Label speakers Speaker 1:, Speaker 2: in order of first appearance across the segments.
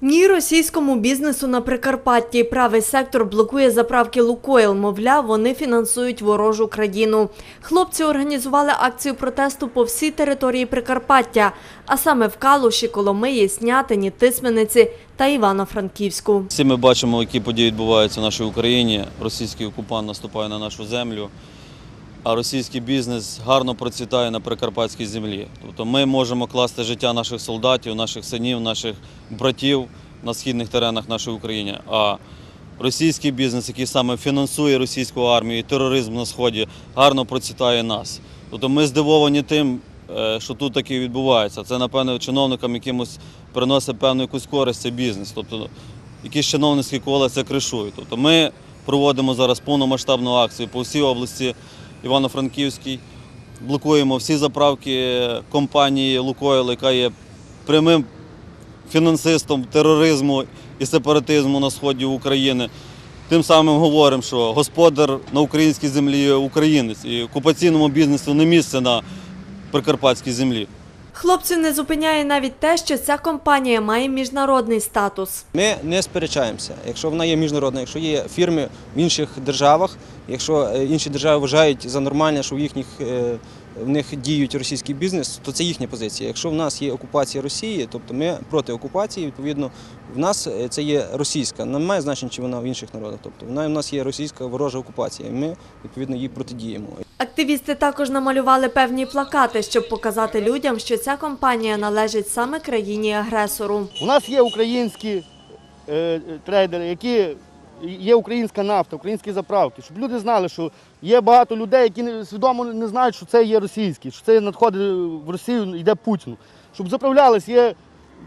Speaker 1: Ні російському бізнесу на Прикарпатті правий сектор блокує заправки Лукойл. Мовляв, вони фінансують ворожу країну. Хлопці організували акцію протесту по всій території Прикарпаття, а саме в Калуші, Коломиї, Снятині, Тисмениці та Івано-Франківську.
Speaker 2: Всі ми бачимо, які події відбуваються в нашій Україні. Російський окупант наступає на нашу землю, а російський бізнес гарно процвітає на прикарпатській землі. Тобто ми можемо класти життя наших солдатів, наших синів, наших братів на східних теренах нашої України. А російський бізнес, який саме фінансує російську армію і тероризм на сході, гарно процвітає нас. Тобто ми здивовані тим, е, що тут таке відбувається. Це, напевно, чиновникам якимось приносить певну якусь користь цей бізнес. Тобто якісь чиновницькі кола це кришують. Тобто ми проводимо зараз повномасштабну акцію по всій області Івано-Франківській. Блокуємо всі заправки компанії Лукойл, яка є прямим фінансистом тероризму і сепаратизму на сході України. Тим самим говоримо, що господар на українській землі українець і окупаційному бізнесу не місце на прикарпатській землі.
Speaker 1: Хлопців не зупиняє навіть те, що ця компанія має міжнародний статус.
Speaker 3: Ми не сперечаємося. Якщо вона є міжнародна, якщо є фірми в інших державах, якщо е, інші держави вважають за нормальне, що в їхніх е, в них діють російський бізнес, то це їхня позиція. Якщо в нас є окупація Росії, тобто ми проти окупації, відповідно, в нас е, це є російська. Немає значення, чи вона в інших народах. Тобто вона в нас є російська ворожа окупація. І ми відповідно їй протидіємо.
Speaker 1: Активісти також намалювали певні плакати, щоб показати людям, що ця компанія належить саме країні-агресору.
Speaker 4: У нас є українські е, е, трейдери, які є українська нафта, українські заправки, щоб люди знали, що є багато людей, які свідомо не знають, що це є російський, що це надходить в Росію, йде Путіну. Щоб заправлялись, є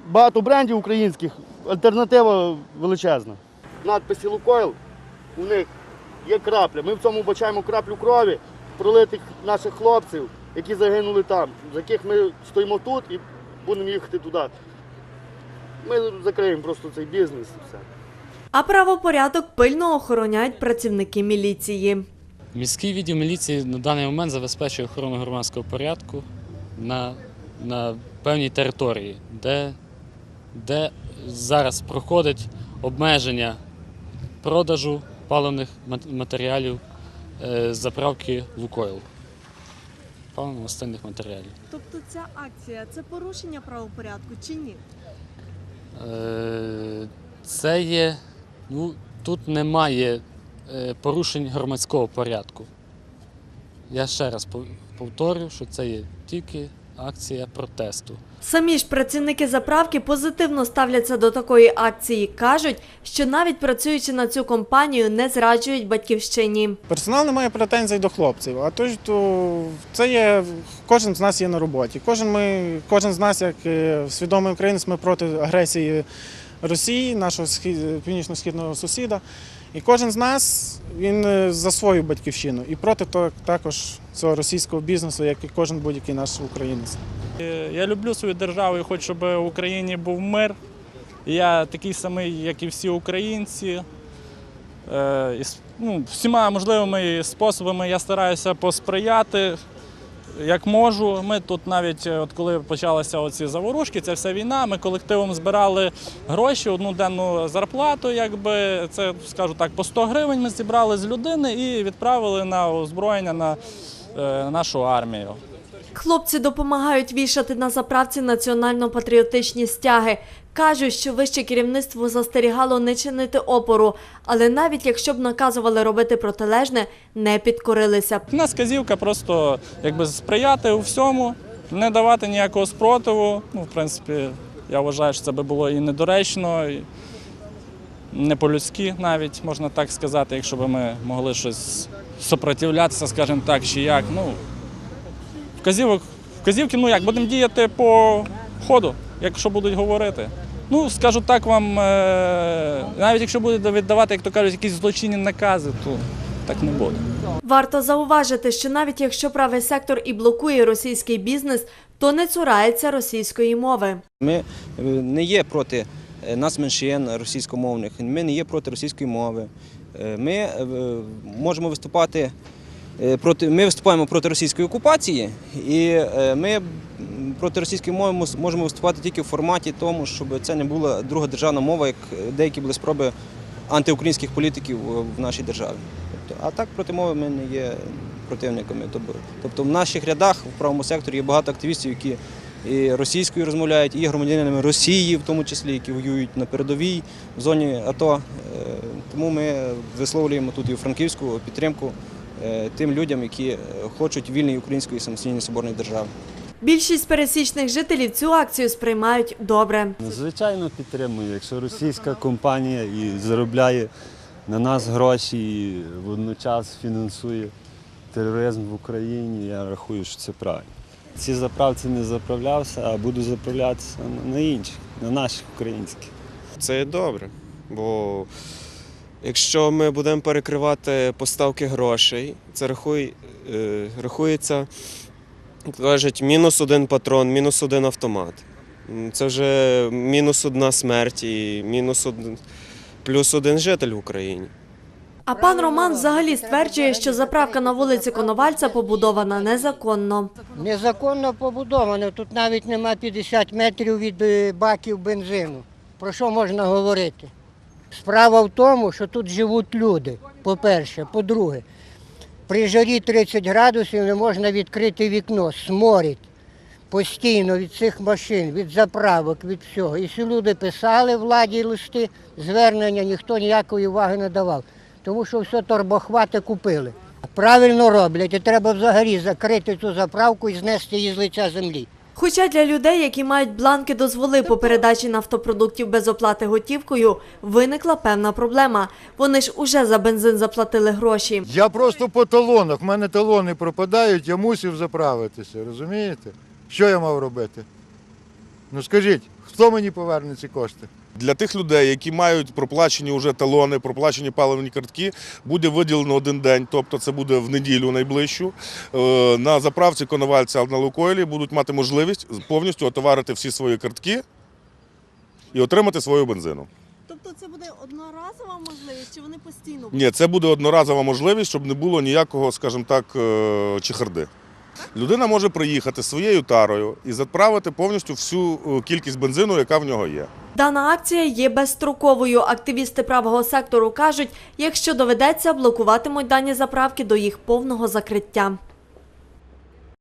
Speaker 4: багато брендів українських, альтернатива величезна. В надписі Лукойл у них є крапля. Ми в цьому бачаємо краплю крові пролитих наших хлопців, які загинули там, за яких ми стоїмо тут і будемо їхати туди. Ми закриємо просто цей бізнес і все.
Speaker 1: А правопорядок пильно охороняють працівники міліції.
Speaker 5: Міський відділ міліції на даний момент забезпечує охорону громадського порядку на, на певній території, де, де зараз проходить обмеження продажу паливних матеріалів е, заправки Лукойл. Паливно-мастильних матеріалів.
Speaker 1: Тобто ця акція це порушення правопорядку чи ні?
Speaker 5: Е, Це є, ну, тут немає е, порушень громадського порядку. Я ще раз пов- повторю, що це є тільки акція протесту.
Speaker 1: Самі ж працівники заправки позитивно ставляться до такої акції. кажуть, що навіть працюючи на цю компанію, не зраджують батьківщині.
Speaker 6: Персонал не має претензій до хлопців, а то, то це є кожен з нас є на роботі. Кожен ми, кожен з нас, як е, свідомий українець, ми проти агресії Росії, нашого північно-східного сусіда. І кожен з нас він е, за свою батьківщину і проти також цього російського бізнесу, як і кожен будь-який наш українець.
Speaker 7: Е, Я люблю свою державу і хочу, щоб в Україні був мир. Я такий самий, як і всі українці. Е, ну, всіма можливими способами я стараюся посприяти, як можу. Ми тут навіть, е, от коли почалися оці заворушки, це вся війна, ми колективом збирали гроші, одну денну зарплату, якби це скажу так, по 100 гривень ми зібрали з людини і відправили на озброєння на е, нашу армію.
Speaker 1: Хлопці допомагають вішати на заправці національно-патріотичні стяги. Кажуть, що вище керівництво застерігало не чинити опору, але навіть якщо б наказували робити протилежне, не підкорилися б.
Speaker 7: У нас казівка просто якби сприяти у всьому, не давати ніякого спротиву. Ну, в принципі, я вважаю, що це би було і недоречно, і не по-людськи навіть, можна так сказати, якщо б ми могли щось сопротивлятися, скажімо так, чи як. Ну, вказівок, вказівки, ну як, будемо діяти по ходу, якщо будуть говорити. Ну, скажу так вам, е, навіть якщо будуть віддавати, як то кажуть, якісь злочинні накази, то так не буде.
Speaker 1: Варто зауважити, що навіть якщо правий сектор і блокує російський бізнес, то не цурається російської мови.
Speaker 3: Ми е, не є проти е, нас меншин російськомовних, ми не є проти російської мови. Ми можемо виступати проти. Ми виступаємо проти російської окупації, і ми проти російської мови ми можемо виступати тільки в форматі тому, щоб це не була друга державна мова, як деякі були спроби антиукраїнських політиків в нашій державі. Тобто, а так проти мови ми не є противниками. Тобто, тобто в наших рядах в правому секторі є багато активістів, які і російською розмовляють, і є громадянами Росії, в тому числі, які воюють на передовій в зоні АТО. Е, Тому ми висловлюємо тут і Франківську підтримку е, тим людям, які е, хочуть вільної української самостійної соборної держави.
Speaker 1: Більшість пересічних жителів цю акцію сприймають добре.
Speaker 8: Звичайно, підтримую. Якщо російська компанія і заробляє на нас гроші і водночас фінансує тероризм в Україні, я рахую, що це правильно. Ці заправці не заправлявся, а буду заправлятися на- інших, на наших українських.
Speaker 9: Це добре. Бо якщо ми будемо перекривати поставки грошей, це рахуй, е, рахується, кажуть, мінус один патрон, мінус один автомат. Це вже мінус одна смерть і мінус один, плюс один житель в Україні.
Speaker 1: А пан Роман взагалі стверджує, що заправка на вулиці Коновальця побудована незаконно.
Speaker 10: Незаконно побудовано. Тут навіть нема 50 метрів від е, баків бензину. Про що можна говорити? Справа в тому, що тут живуть люди, по-перше. По-друге, при жарі 30 градусів не можна відкрити вікно, сморить постійно від цих машин, від заправок, від всього. І всі люди писали владі листи, звернення, ніхто ніякої уваги не давав. Тому що все торбохвати купили. Правильно роблять, і треба взагалі закрити цю заправку і знести її з лиця землі.
Speaker 1: Хоча для людей, які мають бланки дозволи по передачі нафтопродуктів без оплати готівкою, виникла певна проблема. Вони ж уже за бензин заплатили гроші.
Speaker 11: Я просто по талонах. в мене талони пропадають, я мусив заправитися, розумієте? Що я мав робити? Ну скажіть, хто мені поверне ці кошти?
Speaker 12: Для тих людей, які мають проплачені вже талони, проплачені паливні картки, буде виділено один день, тобто це буде в неділю найближчу. Е, На заправці Коновальця на Лукойлі будуть мати можливість повністю отоварити всі свої картки і отримати свою бензину.
Speaker 13: Тобто це буде одноразова можливість, чи вони постійно
Speaker 12: Ні, це буде одноразова можливість, щоб не було ніякого, скажімо так, е, чехарди. Людина може приїхати своєю тарою і заправити повністю всю е, кількість бензину, яка в нього є.
Speaker 1: Дана акція є безстроковою. Активісти правого сектору кажуть, якщо доведеться, блокуватимуть дані заправки до їх повного закриття.